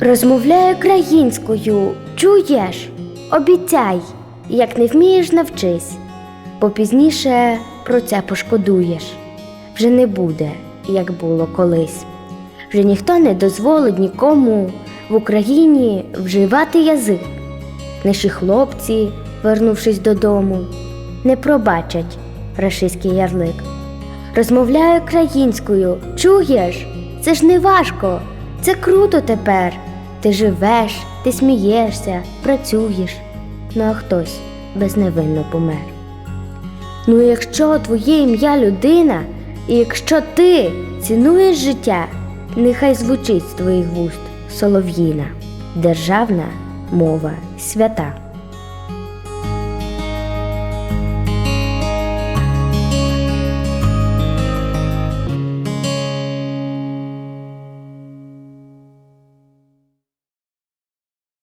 Розмовляю українською, чуєш? Обіцяй, як не вмієш, навчись, бо пізніше про це пошкодуєш. Вже не буде, як було колись. Вже ніхто не дозволить нікому в Україні вживати язик. Наші хлопці, вернувшись додому, не пробачать рашистський ярлик. Розмовляю українською, чуєш? Це ж не важко, це круто тепер. Ти живеш, ти смієшся, працюєш, ну а хтось безневинно помер. Ну, якщо твоє ім'я людина, і якщо ти цінуєш життя, нехай звучить з твоїх вуст солов'їна, державна мова свята.